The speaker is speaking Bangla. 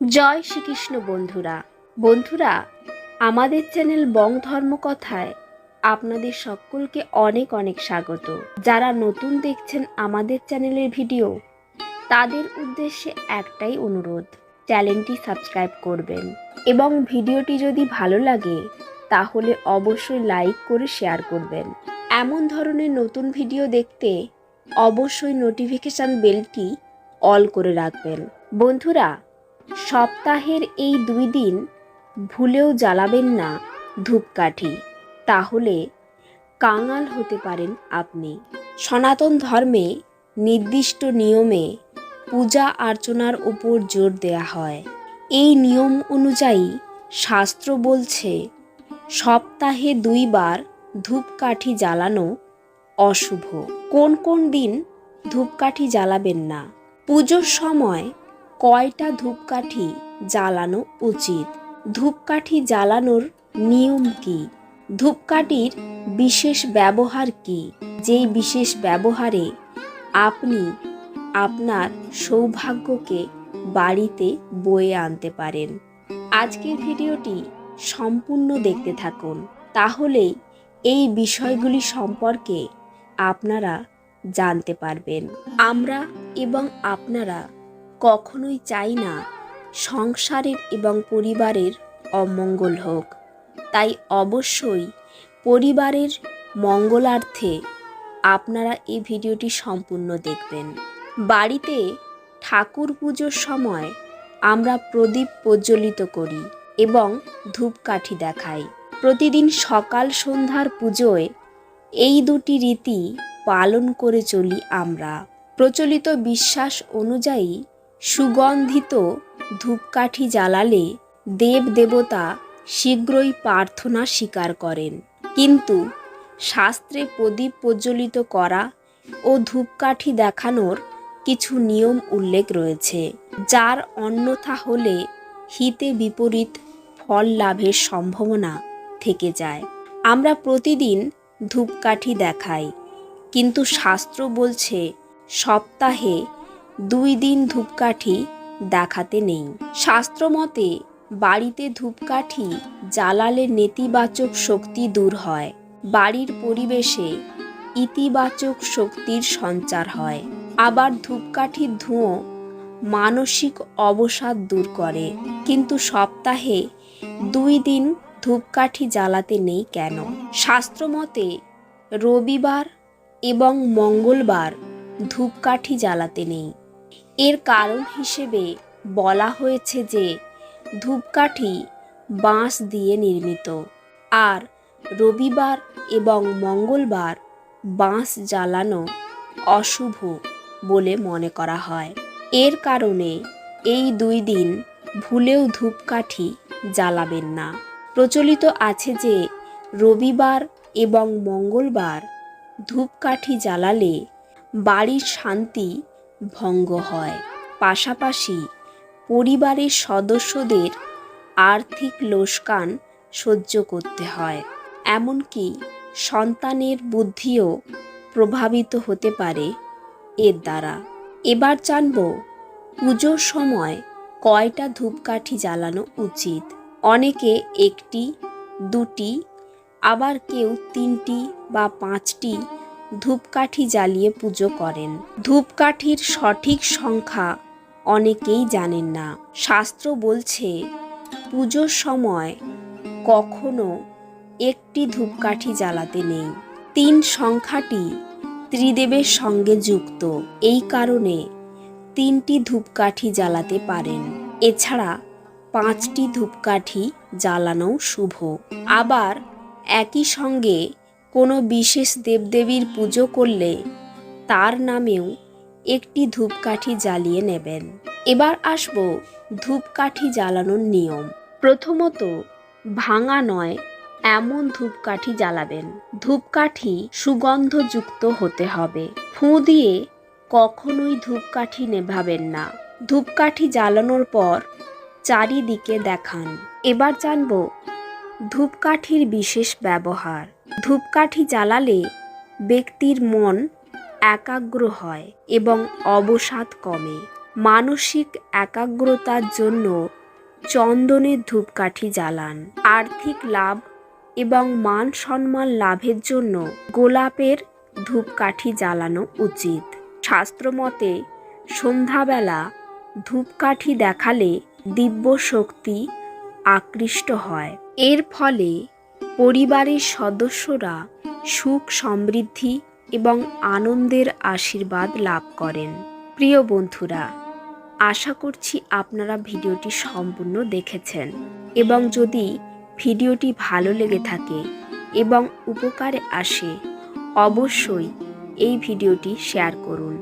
জয় শ্রীকৃষ্ণ বন্ধুরা। বন্ধুরা, আমাদের চ্যানেল বং ধর্মকথায় আপনাদের সকলকে অনেক অনেক স্বাগত। যারা নতুন দেখছেন আমাদের চ্যানেলের ভিডিও, তাদের উদ্দেশ্যে একটাই অনুরোধ, চ্যানেলটি সাবস্ক্রাইব করবেন। এবং ভিডিওটি যদি ভালো লাগে, তাহলে অবশ্যই লাইক করে শেয়ার করবেন। এমন ধরনের নতুন ভিডিও দেখতে অবশ্যই নোটিফিকেশান বেলটি অল করে রাখবেন। বন্ধুরা সপ্তাহের এই দুই দিন ভুলেও জ্বালাবেন না ধূপকাঠি। তাহলে কাঙাল হতে পারেন আপনি। সনাতন ধর্মে নির্দিষ্ট নিয়মে পূজা অর্চনার উপর জোর দেয়া হয়। এই নিয়ম অনুযায়ী শাস্ত্র বলছে, সপ্তাহে দুইবার ধূপকাঠি জ্বালানো অশুভ। কোন কোন দিন ধূপকাঠি জ্বালাবেন না। পুজোর সময় কয়টা ধূপকাঠি জ্বালানো উচিত? ধূপকাঠি জ্বালানোর নিয়ম কি? ধূপকাঠির বিশেষ ব্যবহার কি? যেই বিশেষ ব্যবহারে আপনি আপনার সৌভাগ্যকে বাড়িতে বয়ে আনতে পারেন। আজকের ভিডিওটি সম্পূর্ণ দেখতে থাকুন। তাহলেই এই বিষয়গুলি সম্পর্কে আপনারা জানতে পারবেন। আমরা এবং আপনারা কখনোই চাই না সংসারের এবং পরিবারের অমঙ্গল হোক। তাই অবশ্যই পরিবারের মঙ্গলার্থে আপনারা এই ভিডিওটি সম্পূর্ণ দেখবেন। বাড়িতে ঠাকুর পুজোর সময় আমরা প্রদীপ প্রজ্বলিত করি এবং ধূপকাঠি দেখাই। প্রতিদিন সকাল সন্ধ্যার পুজোয় এই দুটি রীতি পালন করে চলি আমরা। প্রচলিত বিশ্বাস অনুযায়ী সুগন্ধিত ধূপকাঠি জ্বালালে দেব দেবতা শীঘ্রই প্রার্থনা স্বীকার করেন। কিন্তু শাস্ত্রে প্রদীপ প্রজ্বলিত করা ও ধূপকাঠি দেখানোর কিছু নিয়ম উল্লেখ রয়েছে, যার অন্যথা হলে হিতে বিপরীত ফল লাভের সম্ভাবনা থেকে যায়। আমরা প্রতিদিন ধূপকাঠি দেখাই, কিন্তু শাস্ত্র বলছে সপ্তাহে দুই দিন ধূপকাঠি দেখাতে নেই। শাস্ত্র মতে বাড়িতে ধূপকাঠি জ্বালালে নেতিবাচক শক্তি দূর হয়। বাড়ির পরিবেশে ইতিবাচক শক্তির সঞ্চার হয়। আবার ধূপকাঠির ধুঁয়ো মানসিক অবসাদ দূর করে। কিন্তু সপ্তাহে দুই দিন ধূপকাঠি জ্বালাতে নেই কেন? শাস্ত্রমতে, রবিবার এবং মঙ্গলবার ধূপকাঠি জ্বালাতে নেই। এর কারণ হিসেবে বলা হয়েছে যে ধূপকাঠি বাঁশ দিয়ে নির্মিত আর রবিবার এবং মঙ্গলবার বাঁশ জ্বালানো অশুভ বলে মনে করা হয়। এর কারণে এই দুই দিন ভুলেও ধূপকাঠি জ্বালাবেন না। প্রচলিত আছে যে রবিবার এবং মঙ্গলবার ধূপকাঠি জ্বালালে বাড়ির শান্তি ভঙ্গ হয়। পাশাপাশি পরিবারের সদস্যদের আর্থিক লোসকান সহ্য করতে হয়। এমনকি সন্তানের বুদ্ধিও প্রভাবিত হতে পারে এর দ্বারা। এবার জানব পুজোর সময় কয়টা ধূপকাঠি জ্বালানো উচিত? অনেকে একটি, দুটি, আবার কেউ তিনটি বা পাঁচটি ধূপকাঠি জ্বালিয়ে পুজো করেন। ধূপকাঠির সঠিক সংখ্যা অনেকেই জানেন না। শাস্ত্র বলছে, পুজোর সময় কখনো একটি ধূপকাঠি জ্বালাতে নেই। তিন সংখ্যাটি ত্রিদেবের সঙ্গে যুক্ত। এই কারণে তিনটি ধূপকাঠি জ্বালাতে পারেন। এছাড়া পাঁচটি ধূপকাঠি জ্বালানো শুভ। আবার একই সঙ্গে কোনো বিশেষ দেবদেবীর পুজো করলে তার নামেও একটি ধূপকাঠি জ্বালিয়ে নেবেন। এবার আসব ধূপকাঠি জ্বালানোর নিয়ম। প্রথমত, ভাঙা নয়, এমন ধূপকাঠি জ্বালাবেন। ধূপকাঠি সুগন্ধযুক্ত হতে হবে। ফুঁ দিয়ে কখনোই ধূপকাঠি নেভাবেন না। ধূপকাঠি জ্বালানোর পর চারিদিকে দেখান। এবার জানব ধূপকাঠির বিশেষ ব্যবহার। ধূপকাঠি জ্বালালে ব্যক্তির মন একাগ্র হয় এবং অবসাদ কমে। মানসিক একাগ্রতার জন্য চন্দনের ধূপকাঠি জ্বালান। আর্থিক লাভ এবং মান সম্মান লাভের জন্য গোলাপের ধূপকাঠি জ্বালানো উচিত। শাস্ত্রমতে, সন্ধ্যাবেলা ধূপকাঠি দেখালে দিব্য শক্তি আকৃষ্ট হয়। এর ফলে পরিবারের সদস্যরা সুখ সমৃদ্ধি এবং আনন্দের আশীর্বাদ লাভ করেন। প্রিয় বন্ধুরা, আশা করছি আপনারা ভিডিওটি সম্পূর্ণ দেখেছেন এবং যদি ভিডিওটি ভালো লেগে থাকে এবং উপকারে আসে, অবশ্যই এই ভিডিওটি শেয়ার করুন।